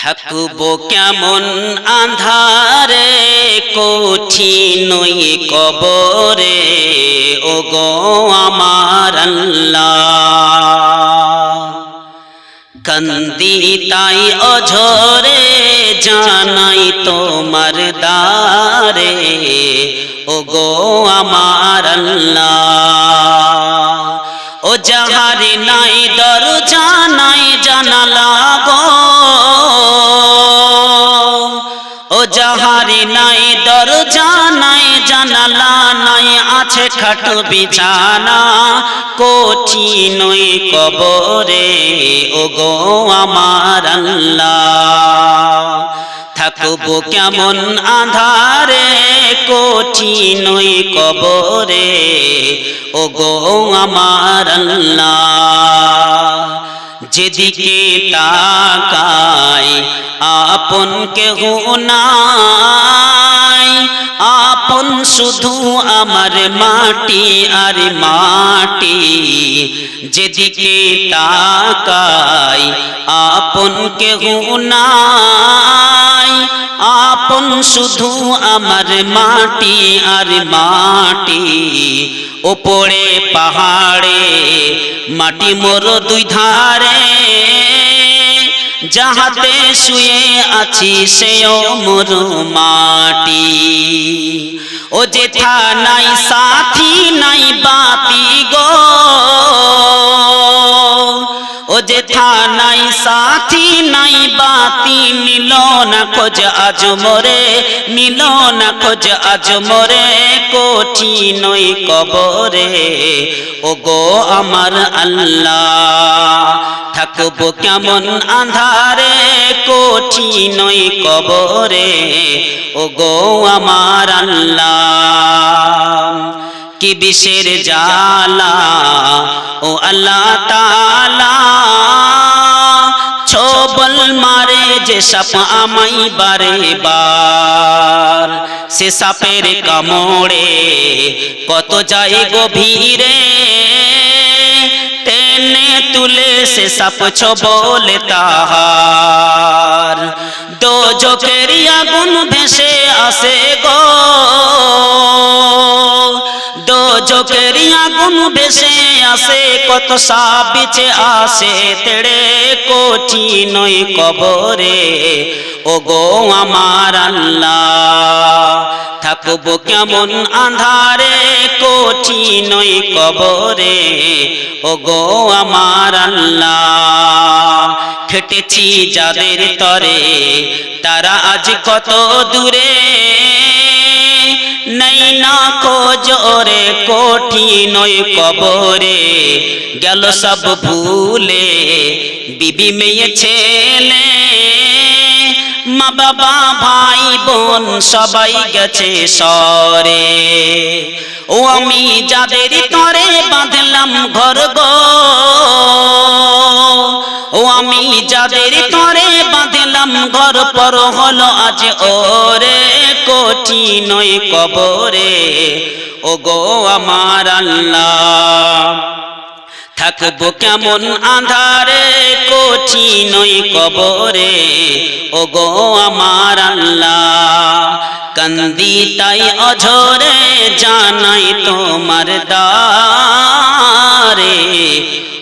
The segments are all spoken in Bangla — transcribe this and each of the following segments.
থাকব কেমন আন্ধারে কঠিনই কবরে। ও গো আমার কান্দি তাই অঝরে, জানাই তোমার দারে ও গো আমার ও যাহারে নাই দরজা, নাই জানালা গো নাই দরজা নাই জানালা নাই, আছে খাট বিছানা। কঠিনই কবরে ও গো আমার আল্লাহ। থাকব কেমন আধারে কঠিনই কবরে ও গো আমার আল্লাহ। যেদিকে তাকাই, আপন কেহ নাই। আপন শুধু আমার মাটি আর মাটি। যেদিকে তাকাই, আপন কেহ নাই। আপন শুধু আমার মাটি আর মাটি। ওপরে পাহাড়ে, মাটি মোর দুই ধারে। যাহাতে শুয়ে আছি সেও মোর মাটি। ও যেথা নাই সাথী, নাই বাতি গো। যেথা নাই সাথী নাই, বাতি নিল না খোঁজ, আজ মোরে নিল না খোঁজ, আজ মোরে কোঠি নই কবরে। ও গো আমার আল্লাহ, থাকব কেমন আন্ধারে কোঠি নই কবরে। ও গো আমার আল্লাহ কি বিষের জালা ও আল্লাহ তালা ছবল মারে যে সাপ আমাই বারে বার। সে সাপের কামড়ে কত যায় গভীরে। টেনে তুলে সে সাপ ছবলে তাহার। দো জোকের আগুন ভেসে আসে গো। আগুন ভেসে আসে, কত সাবিছে আসে, তেড়ে কোঠি নই কবরে। ও গো আমার আল্লাহ, থাকব কেমন আন্ধারে, কোঠি নই কবরে। ও গো আমার আল্লাহ, খেটেছি যাদের তরে, তারা আজ কত দূরে। নাই না খোঁজ ওরে কোঠি নই কবরে। গেল সব ভুলে, বিবি মেয়ে ছেলে। মা বাবা, ভাই বোন সবাই গেছে সরে। ও আমি যাদের তরে বাঁধলাম ঘর গো। ও আমি যাদের তরে বাঁধলাম ঘর, পর হলো আজ ওরে। কোঠি নই কবরে। ও গো আমার আল্লাহ, থাকব কেমন আধারে? কোঠি নই কবরে। ও গো আমার আল্লাহ, কান্দি তাই অঝরে, জানাই তোমার দারে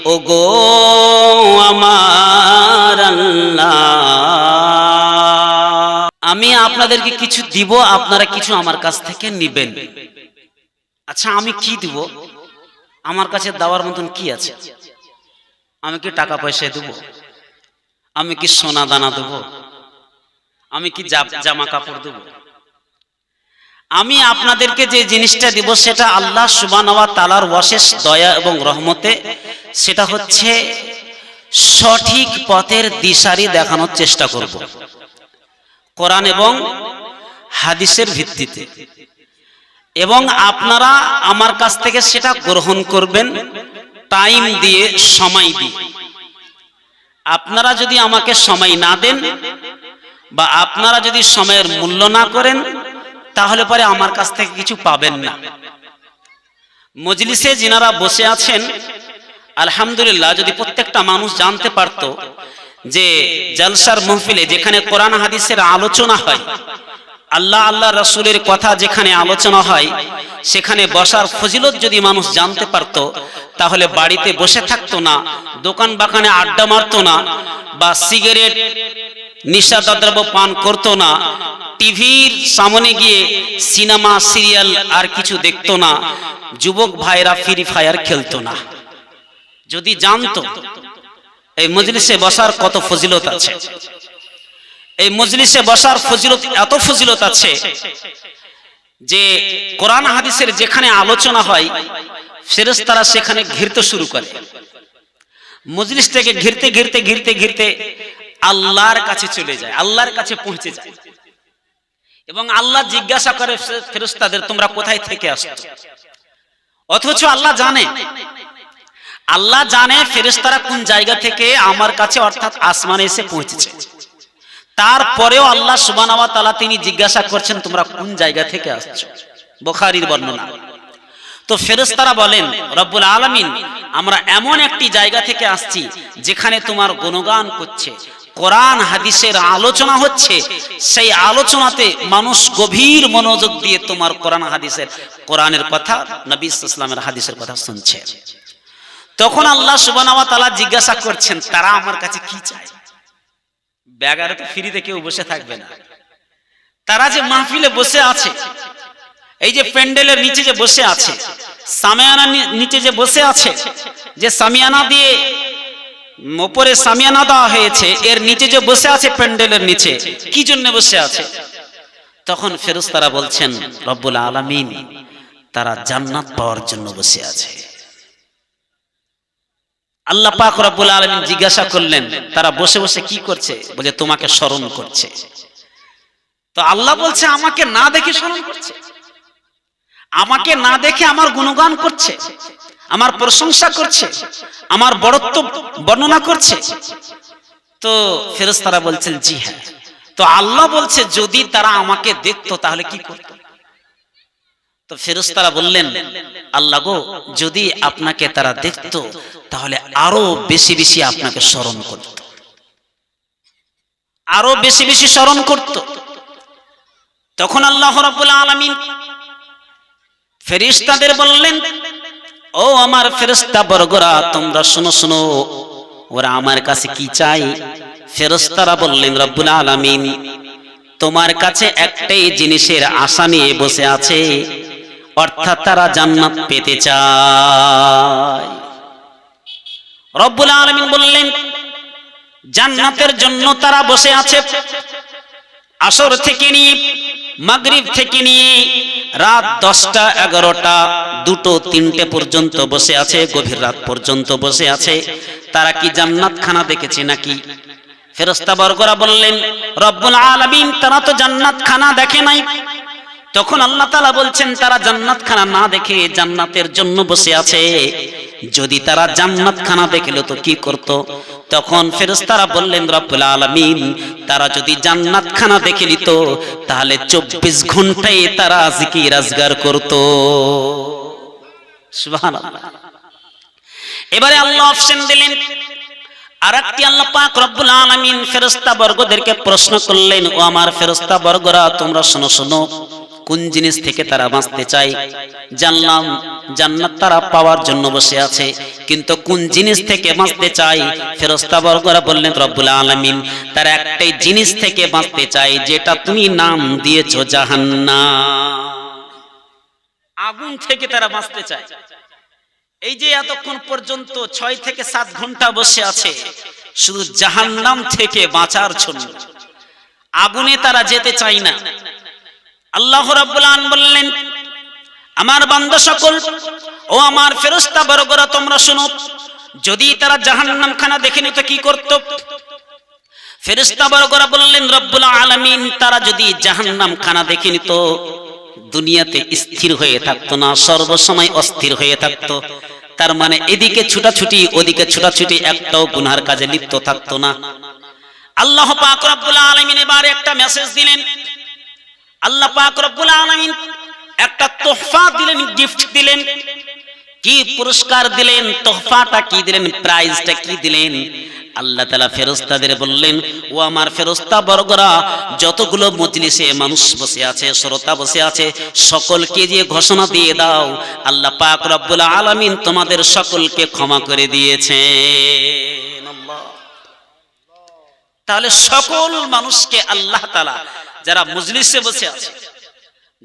ও গো আমি আপনাদেরকে কিছু দিব, আপনারা কিছু আমার কাছ থেকে নিবেন। আচ্ছা আমি কি দিব? আমার কাছে দেওয়ার মতন কি আছে? আমি কি টাকা পয়সা দেব? আমি কি সোনা দানা দেব? আমি কি জামা কাপড় দেব? আমি আপনাদেরকে যে জিনিসটা দিব, সেটা আল্লাহ সুবানওয়া তালার অশেষ দয়া এবং রহমতে, সেটা হচ্ছে সঠিক পথের দিশারি দেখানোর চেষ্টা করব। কোরআন এবং হাদিসের ভিত্তিতে। এবং আপনারা আমার কাছ থেকে সেটা গ্রহণ করবেন, টাইম দিয়ে সময় দিয়ে। আপনারা যদি আমাকে সময় না দেন বা আপনারা যদি সময়ের মূল্য না করেন, তাহলে পরে আমার কাছ থেকে কিছু পাবেন না। মজলিসে যিনারা বসে আছেন, আলহামদুলিল্লাহ, যদি প্রত্যেকটা মানুষ জানতে পারত যে জলসার মহফিলে যেখানে কোরআন হাদিসের আলোচনা হয়, আল্লাহ আল্লাহ রসুলের কথা যেখানে আলোচনা হয়, সেখানে বসার ফজিলত যদি মানুষ জানতে পারত, তাহলে বাড়িতে বসে থাকতো না, দোকান বাগানে আড্ডা মারতো না, বা সিগারেট নিশাদ্রব্য পান করতো না, টিভির সামনে গিয়ে সিনেমা, সিরিয়াল আর কিছু দেখতো না, যুবক ভাইরা ফ্রি ফায়ার খেলতো না। যদি জানতো এই মজলিসে বসার কত ফজিলত আছে? এই মজলিসে বসার ফজিলত, এত ফজিলত আছে যে কোরআন হাদিসের যেখানে আলোচনা হয়, ফেরেশতারা সেখানে ঘিরতে শুরু করে। মজলিস থেকে ঘিরতে ঘিরতে ঘিরতে ঘিরতে আল্লাহর কাছে চলে যায়, আল্লাহর কাছে পৌঁছে যায়। এবং আল্লাহ জিজ্ঞাসা করে ফেরেশতাদের, তোমরা কোথায় থেকে আসছো? অথচ আল্লাহ জানে আল্লাহ জানে ফেরেশতারা কোন জায়গা থেকে আমার কাছে অর্থাৎ আসমানে এসে পৌঁছেছে। তারপরেও আল্লাহ সুবান তালা তিনি জিজ্ঞাসা করছেন, তোমরা কোন জায়গা থেকে আসছো? বোখারির বর্ণনা। তো ফেরেশতারা বলেন, রব্বুল আলমিন, আমরা এমন একটি জায়গা থেকে আসছি যেখানে তোমার গুণগান করছে, কোরআন, হাদিসের আলোচনা হচ্ছে, সেই আলোচনাতে মানুষ গভীর মনোযোগ দিয়ে তোমার কোরআন, হাদিসের, কোরআনের কথা, নবী ইসলামের হাদিসের কথা শুনছে। তখন আল্লাহ সুবান তালা জিজ্ঞাসা করছেন, তারা আমার কাছে কি চায়? ব্যাগারে তো ফ্রিতে কেউ বসে থাকবে না। তারা যে মাহফিলে বসে আছে, এই যে প্যান্ডেলের নিচে যে বসে আছে, সামিয়ানা নিচে যে বসে আছে, যে সামিয়ানা দিয়ে ওপরে সামিয়ানা দেওয়া হয়েছে, এর নিচে যে বসে আছে প্যান্ডেলের নিচে, কি জন্য বসে আছে? তখন ফেরুস্তারা বলছেন, রব্বুল আলমিন, তারা জান্নাত পাওয়ার জন্য বসে আছে। আল্লাহ পাক রব্বুল আলমিন জিজ্ঞাসা করলেন, তারা বসে বসে কি করছে? বলে, তোমাকে স্মরণ করছে। তো আল্লাহ বলছে, আমাকে না দেখে স্মরণ করছে। আমাকে না দেখে আমার গুণগান করছে। আমার প্রশংসা করছে। আমার বড়ত্ব বর্ণনা করছে। তো ফেরেশতারা বলছেন, জি হ্যাঁ। তো আল্লাহ বলছে, যদি তারা আমাকে দেখতো, তাহলে কি করতো? তো ফেরেশতারা বললেন, আল্লাহ গো, যদি আপনাকে তারা দেখতো তাহলে আরও বেশি বেশি আপনাকে স্মরণ করত। আরও বেশি বেশি স্মরণ করত। তখন আল্লাহ রাব্বুল আলামিন ফেরেশতাদের বললেন, ও আমার ফেরেশতা বর্গরা, তোমরা শুনো শুনো, ওরা আমার কাছে কি চাই ফেরেশতারা বললেন, রব্বুল আলামিন, তোমার কাছে একটাই জিনিসের আশা নিয়ে বসে আছে, অর্থাৎ তারা জান্নাত পেতে চায়। রব্বুল আলমিন বললেন, জান্নাতের জন্য তারা বসে আছে। আসর থেকে নিয়ে, মাগরিব থেকে নিয়ে, রাত দশটা, এগারোটা, দুটো, তিনটে পর্যন্ত বসে আছে, গভীর রাত পর্যন্ত বসে আছে। তারা কি জান্নাত খানা দেখেছে নাকি? ফেরস্তা বর্গরা বললেন, রব্বুল আলমিন, তারা তো জান্নাত খানা দেখে নাই। তখন আল্লাহ তালা বলছেন, তারা জান্নাত খানা না দেখে জান্নাতের জন্য বসে আছে। যদি তারা জান্নাত খানা দেখল তো কি করত? তখন ফেরেশতারা বললেন, রব্বুল আলামিন, তারা যদি জান্নাত খানা দেখে নিত, তাহলে চব্বিশ ঘন্টায় তারা আজকে রাজগার করত। এবারে আল্লাহ অপশন দিলেন আর কোন জিনিস থেকে তারা বাঁচতে কিন্তু কোন জিনিস থেকে বাঁচতে চাই ফেরস্তা বর্গরা বললেন তারা একটাই জিনিস থেকে বাঁচতে চাই যেটা তুমি নাম দিয়েছ জাহান্নাম। আগুন থেকে তারা বাঁচতে চায়। এই যে এতক্ষণ পর্যন্ত ছয় থেকে সাত ঘণ্টা বসে আছে, শুধু জাহান্নাম থেকে বাঁচার জন্য। আগুনে তারা যেতে চায় না। আল্লাহ রাব্বুল বললেন, আমার বান্দা সকল, ও আমার ফেরেশতা বর্গরা তোমরা শুনো, যদি তারা জাহান্নাম খানা দেখে নিত কি করত? ফেরেশতা বর্গরা বললেন, রব্বুল আলামিন, তারা যদি জাহান্নাম খানা দেখে নিত দুনিয়াতে স্থির হয়ে থাকতো না, সর্বসময় অস্থির হয়ে থাকতো। তার মানে এদিকে ছুটাছুটি, ওদিকে ছুটাছুটি, একটাও গুনহার কাজে লিপ্ত থাকতো না। আল্লাহ পাক রব্বুল আলামিন এবার একটা মেসেজ দিলেন। আল্লাহ পাক রব্বুল আলামিন একটা তোহফা দিলেন গিফট দিলেন। কি পুরস্কার দিলেন, তোহফাটা কি দিলেন প্রাইজটা কি দিলেন? আল্লাহ তালা ফেরস্তাদের বললেন, ও আমার ফেরস্তা বর্গরা, যতগুলো মজলিসে মানুষ বসে আছে, শ্রোতা বসে আছে, সকলকে দিয়ে ঘোষণা দিয়ে দাও, আল্লাহ পাক রব্বুল আলামিন তোমাদের সকলকে ক্ষমা করে দিয়েছে তাহলে সকল মানুষকে আল্লাহ তালা যারা মজলিসে বসে আছে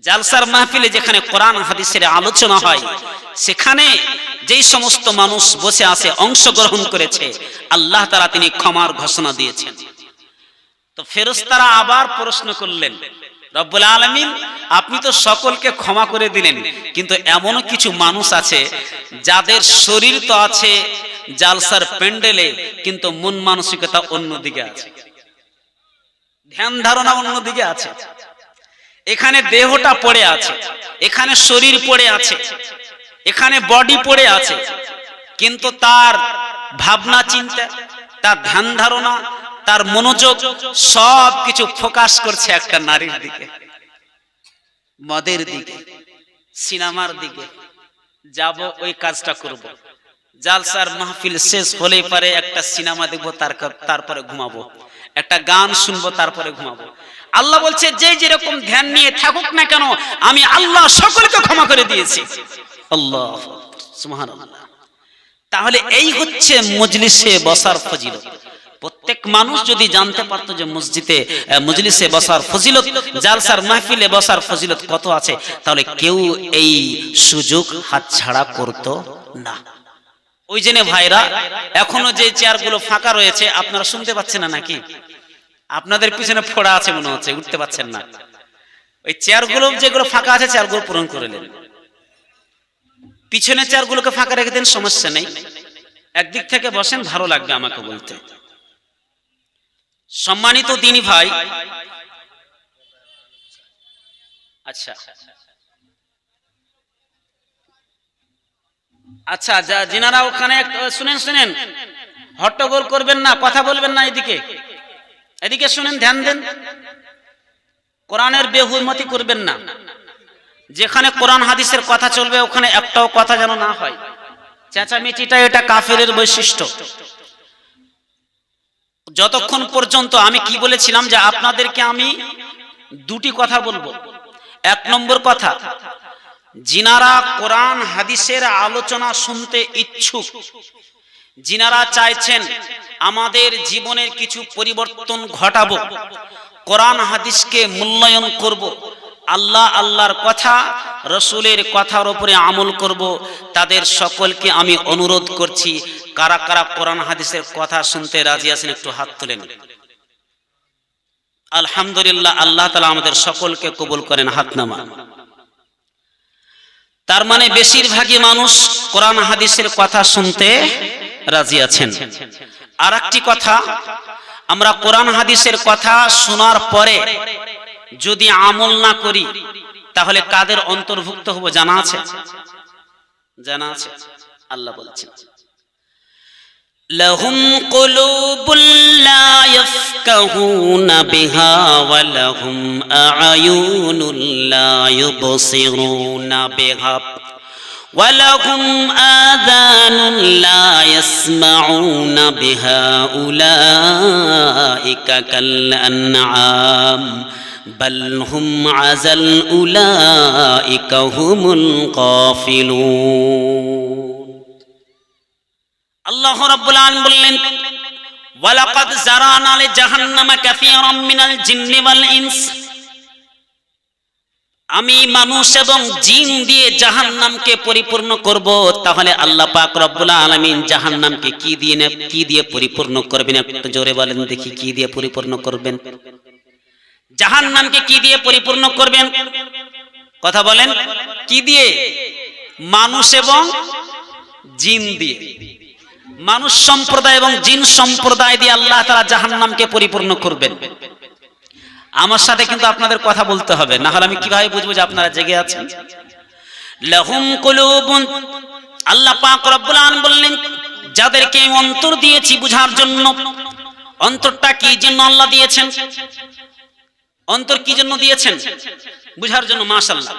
জালসার মাহফিলে যেখানে কোরআন হাদিসের আলোচনা হয়, সেখানে যেই সমস্ত মানুষ বসে আছে, অংশগ্রহণ করেছে, আল্লাহ তারা তিনি ক্ষমার ঘোষণা দিয়েছেন। তো ফেরস্তারা আবার প্রশ্ন করলেন, রব্বুল আলমিন, আপনি তো সকলকে ক্ষমা করে দিলেন, কিন্তু এমনও কিছু মানুষ আছে যাদের শরীর তো আছে জালসার প্যান্ডেলে, কিন্তু মন মানসিকতা অন্যদিকে আছে। ধ্যান ধারণা অন্যদিকে আছে। এখানে দেহটা পড়ে আছে, এখানে শরীর পড়ে আছে, এখানে বডি পড়ে আছে। কিন্তু তার ভাবনা, চিন্তা, তার ধ্যান ধারণা, তার মনোযোগ সব কিছু ফোকাস করছে একটা নারীর দিকে, মদের দিকে, সিনেমার দিকে। যাব, ওই কাজটা করব। জালসার মাহফিল শেষ হলেই পারে একটা সিনেমা দেখব তার তারপরে ঘুমাবো। একটা গান শুনব, তারপরে ঘুমাবো। আল্লাহ বলছে, যে যেরকম ধ্যান নিয়ে থাকুক না কেন, আমি আল্লাহ সকলকে ক্ষমা করে দিয়েছি। আল্লাহ তাহলে এই হচ্ছে মজলিসে বসার ফজিলত। প্রত্যেক মানুষ যদি জানতে পারতো যে মসজিদে মজলিসে বসার ফজিলত, জালসার মাহফিলে বসার ফজিলত কত আছে, তাহলে কেউ এই সুযোগ হাতছাড়া করত না। ওই জন্য ভাইরা, এখনও যে চেয়ারগুলো ফাঁকা রয়েছে, আপনারা শুনতে পাচ্ছেন না নাকি? আপনাদের পিছনে ফোড়া আছে মনে হচ্ছে উঠতে পাচ্ছেন না। ওই চেয়ারগুলো যেগুলো ফাঁকা আছে চেয়ারগুলো পূরণ করে নেন। পিছনের চেয়ারগুলোকে ফাঁকা রেখে দেন সমস্যা নেই। একদিক থেকে বসেন ভালো লাগবে আমাকে বলতে। সম্মানিত দিনী ভাই। আচ্ছা। আচ্ছা যা যিনারা ওখানে একটু শুনেন শুনেন হট্টগোল করবেন না কথা বলবেন না এদিকে। এদিকে শুনেন, ধ্যান দেন। কোরআনের বেহুমতি করবেন না। যেখানে কোরআন হাদিসের কথা চলবে, ওখানে একটাও কথা যেন না হয়। চেঁচামেচিটা এটা কাফেরের বৈশিষ্ট্য। যতক্ষণ পর্যন্ত আমি কি বলেছিলাম যে আপনাদেরকে আমি দুটি কথা বলব। এক নম্বর কথা জিনারা কোরআন হাদিসের আলোচনা শুনতে ইচ্ছুক জিনারা চাইছেন আমাদের জীবনের কিছু পরিবর্তন ঘটাবো। কোরআন হাদিসকে মূল্যায়ন করব। আল্লাহ আল্লাহর কথা, রসুলের কথার উপরে আমল করব। তাদের সকলকে আমি অনুরোধ করছি, কারা কারা কোরআন হাদিসের কথা শুনতে রাজি আছেন একটু হাত তুলেন আলহামদুলিল্লাহ, আল্লাহ তালা আমাদের সকলকে কবুল করেন হাত নামা। তার মানে বেশিরভাগই মানুষ কোরআন হাদিসের কথা শুনতে রাজি আছেন। আর একটি কথা আমরা কোরআন হাদিসের কথা শোনার পরে যদি আমল না করি তাহলে কাদের অন্তর্ভুক্ত হবো জানা আছে জানা আছে আল্লাহ বলছেন لهم قلوب لا يفقهون بها ولهم أعين لا يبصرون بها ولهم آذان لا يسمعون بها أولئك كالأنعام بل هم عزل أولئك هم القافلون الله رب العالمين ولقد زرعنا لجهنم كثيرا من الجن والإنس আমি মানুষ এবং জিন দিয়ে জাহান নামকে পরিপূর্ণ করব, তাহলে আল্লাহ পাক রব্বুল আলামিন জাহান্নামকে কি দিয়ে কি দিয়ে পরিপূর্ণ করবেন? একটু জোরে বলেন দেখি, কি দিয়ে পরিপূর্ণ করবেন? জাহান নামকে কি দিয়ে পরিপূর্ণ করবেন? কথা বলেন। কি দিয়ে? মানুষ এবং জিন দিয়ে। মানুষ সম্প্রদায় এবং জিন সম্প্রদায় দিয়ে আল্লাহ তারা জাহান নামকে পরিপূর্ণ করবেন। আমার সাথে কিন্তু আপনাদের কথা বলতে হবে। না হলে আমি কীভাবে বুঝব যে আপনারা জেগে আছেন? লাহুম কুলুবুন। আল্লাহ পাক রব্বুল আলামিন বললেন, যাদেরকে আমি অন্তর দিয়েছি বুঝার জন্য, অন্তরটা কি জন্য আল্লাহ দিয়েছেন? অন্তর কি জন্য দিয়েছেন? বুঝার জন্য, মাশাআল্লাহ।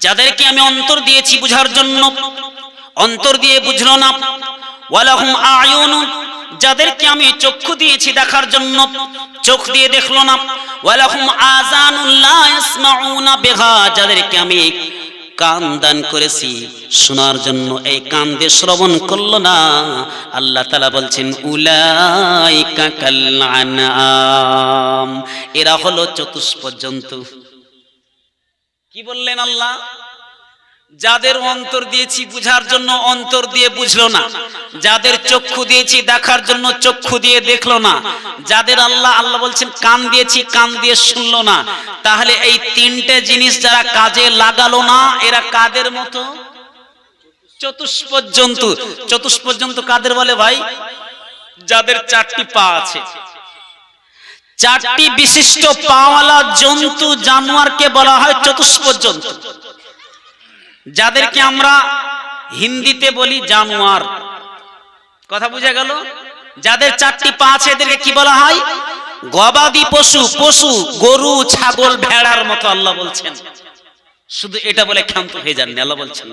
যাদেরকে আমি অন্তর দিয়েছি বুঝার জন্য, অন্তর দিয়ে বুঝলো না। ওয়ালাহুম আয়ুন। যাদেরকে আমি চক্ষু দিয়েছি দেখার জন্য, চোখ দিয়ে দেখল না। ওয়ালাহুম আযানুল্লাহ ইয়াসমাউনা বিহা, যাদেরকে আমি কান দান করেছি, শোনার জন্য এই কান দিয়ে শ্রবণ করল না। আল্লাহ তালা বলছেন, উলাইকা কাল আনআম, এরা হলো চতুষ্পদ জন্তু কি বললেন আল্লাহ? যাদের অন্তর দিয়েছি বুঝার জন্য অন্তর দিয়ে বুঝলো না। যাদের চক্ষু দিয়েছি দেখার জন্য চক্ষু দিয়ে দেখল না। যাদের আল্লাহ আল্লাহ বলছেন, কান দিয়েছি, কান দিয়ে শুনলো না। তাহলে এই তিনটে জিনিস যারা কাজে লাগালো না, এরা কাদের মতো? চতুষ্পদ জন্তু কাদের বলে ভাই? যাদের চারটি পা আছে। চারটি বিশিষ্ট পাওয়ালা জন্তু জানোয়ারকে বলা হয় চতুষ্পদ জন্তু যাদেরকে আমরা হিন্দিতে বলি জানোয়ার। কথা বুঝা গেল? যাদের চারটি পা আছে, এদেরকে কি বলা হয়? গবাদি পশু পশু, গরু, ছাগল, ভেড়ার মতো আল্লাহ বলছেন। শুধু এটা বলে ক্ষান্ত হয়ে যাননি, আল্লাহ বলছেন।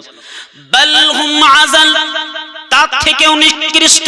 তার থেকেও নিকৃষ্ট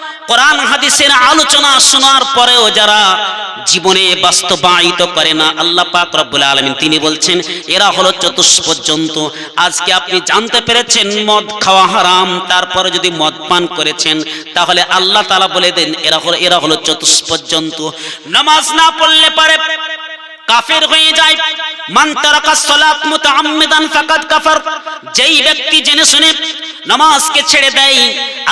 কোরআন হাদিসের আলোচনা শোনার পরেও যারা জীবনে বাস্তবায়িত করে না, আল্লাহ পাক রব্বুল আলামিন তিনি বলছেন, এরা হলো চতুষ্পর্যন্ত। আজকে আপনি জানতে পেরেছেন, মদ খাওয়া হারাম, তারপরে যদি মদ পান করেছেন, তাহলে আল্লাহ তালা বলে দেন, এরা হলো এরা হলো চতুষ্পর্যন্ত। নামাজ না পড়লে পারে কাফের হয়ে যায়। মান তারাকা সালাত মুতাআম্মিদান ফাকাদ কাফার। যেই ব্যক্তি জেনে শুনে নামাজকে ছেড়ে দেয়,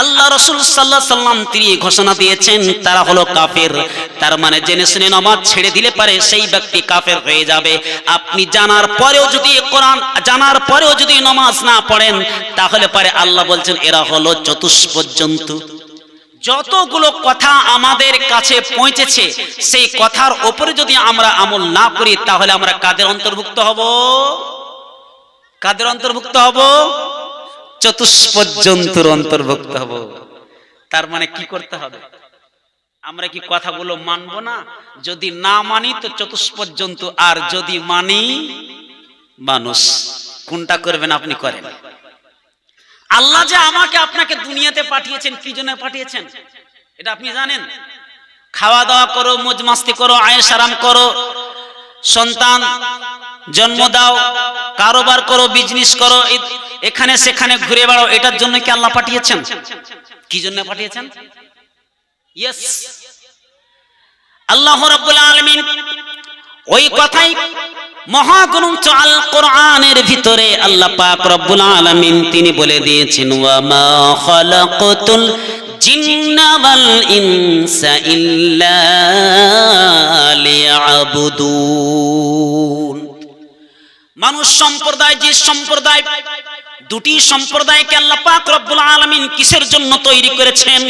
আল্লাহ রাসূল আলাইহি সাল্লাম তিনি ঘোষণা দিয়েছেন, তারা হলো কাফের। তার মানে জেনে শুনে নামাজ ছেড়ে দিলে পারে সেই ব্যক্তি কাফের হয়ে যাবে। আপনি জানার পরেও যদি কোরআন, জানার পরেও যদি নামাজ না পড়েন, তাহলে পারে আল্লাহ বলছেন, এরা হলো চতুষ্পদ জন্তু যতগুলো কথা আমাদের কাছে পৌঁছেছে, সেই কথার ওপরে যদি আমরা আমল না করি, তাহলে আমরা কাদের অন্তর্ভুক্ত হব? কাদের অন্তর্ভুক্ত হব? চতুষ্পদ জন্তুর অন্তর্ভুক্ত হব। তার মানে কি করতে হবে? আমরা কি কথাগুলো মানব না? যদি না মানি, তো চতুষ্পদ জন্তু আর যদি মানি, মানুষ। কোনটা করবেন আপনি করেন? আল্লাহ যে আমাকে আপনাকে দুনিয়াতে পাঠিয়েছেন, কি জন্য পাঠিয়েছেন? এটা আপনি জানেন? খাওয়া দাওয়া করো, মজ মাস্তি করো আয়েস আরাম করো, সন্তান জন্ম দাও, কারোবার করো বিজনেস করো এখানে সেখানে ঘুরে বেড়াও, এটার জন্য কি আল্লাহ পাঠিয়েছেন? কি জন্য পাঠিয়েছেন? ইয়েস আল্লাহ রাব্বুল আলামিন ওই কথাই মহাগ্রন্থ আল কোরআনের ভিতরে আল্লাহ পাক রব্বুল আলামিন তিনি বলে দিয়েছেন, ওয়া মা খালাকাতুল জিন্না ওয়াল ইনসা ইল্লা লিয়াবুদুন। মানুষ সম্প্রদায়, যে সম্প্রদায়, দুটি সম্প্রদায়কে আল্লাহ পাক রব্বুল আলামিন কিসের জন্য তৈরি করেছেন?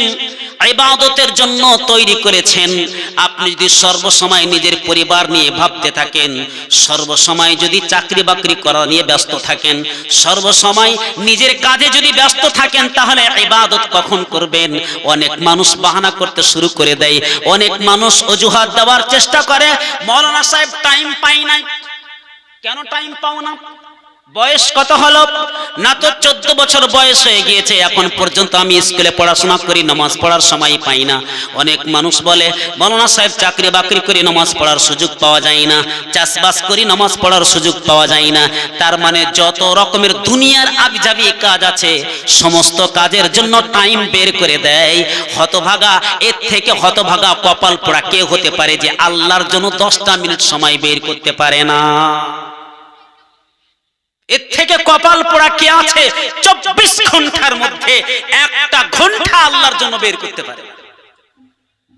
ইবাদতের জন্য তৈরি করেছেন। আপনি যদি সর্বসময় নিজের পরিবার নিয়ে ভাবতে থাকেন, সর্বসময় যদি চাকরি বাকরি করা নিয়ে ব্যস্ত থাকেন, সর্বসময় নিজের কাজে যদি ব্যস্ত থাকেন, তাহলে ইবাদত কখন করবেন? অনেক মানুষ বাহানা করতে শুরু করে দেয়। অনেক মানুষ অজুহাত দেওয়ার চেষ্টা করে। মৌলানা সাহেব টাইম পাই নাই। কেন টাইম পাও না? বয়স কত হলো? না তো চোদ্দ বছর বয়স হয়ে গিয়েছে, এখন পর্যন্ত আমি স্কুলে পড়াশোনা করি, নামাজ পড়ার সময় পাই না। অনেক মানুষ বলে, মৌলানা সাহেব চাকরি বাকরি করি নামাজ পড়ার সুযোগ পাওয়া যায় না, চাষবাস করি, নামাজ পড়ার সুযোগ পাওয়া যায় না। তার মানে যত রকমের দুনিয়ার আবিজাবি কাজ আছে, সমস্ত কাজের জন্য টাইম বের করে দেয়। হতভাগা, এর থেকে হতভাগা কপাল পোড়া কে হতে পারে যে আল্লাহর জন্য দশটা মিনিট সময় বের করতে পারে না। এর থেকে কপাল পোড়া কে আছে? চব্বিশ ঘণ্টার মধ্যে একটা ঘণ্টা আল্লাহর জন্য বের করতে পারে।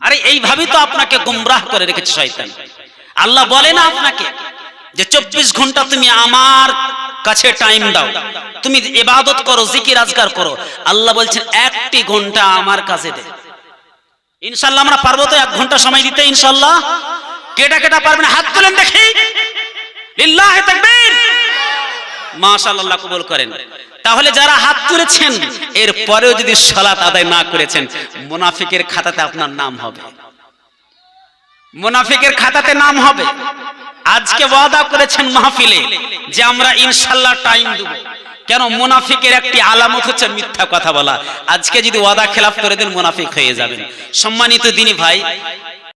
আরে, এইভাবেই তো আপনাকে গুমরাহ করে রেখেছে শয়তান। আল্লাহ বলে না আপনাকে যে চব্বিশ ঘণ্টা তুমি আমার কাছে টাইম দাও। তুমি ইবাদত করো, জিকির আজগার করো। আল্লাহ বলছেন, একটি ঘণ্টা আমার কাছে দে। ইনশাল্লাহ আমরা পারব তো এক ঘণ্টা সময় দিতে, ইনশাল্লাহ। কেটা কেটা পারবেন হাত তুলেন দেখি। লিল্লাহে তাকবীর। মাশাআল্লাহ কবুল করেন। তাহলে যারা হাত তুলেছেন এর পরেও যদি সালাত আদায় না করেছেন, মুনাফিকের খাতাতে আপনার নাম হবে। মুনাফিকের খাতাতে নাম হবে। আজকে ওয়াদা করেছেন মাহফিলে যে আমরা ইনশাল্লাহ টাইম দেব। কেন? মুনাফিকের একটি আলামত হচ্ছে মিথ্যা কথা বলা। আজকে যদি ওয়াদা খেলাফ করে দেন, মুনাফিক হয়ে যাবেন। সম্মানিত দিনী ভাই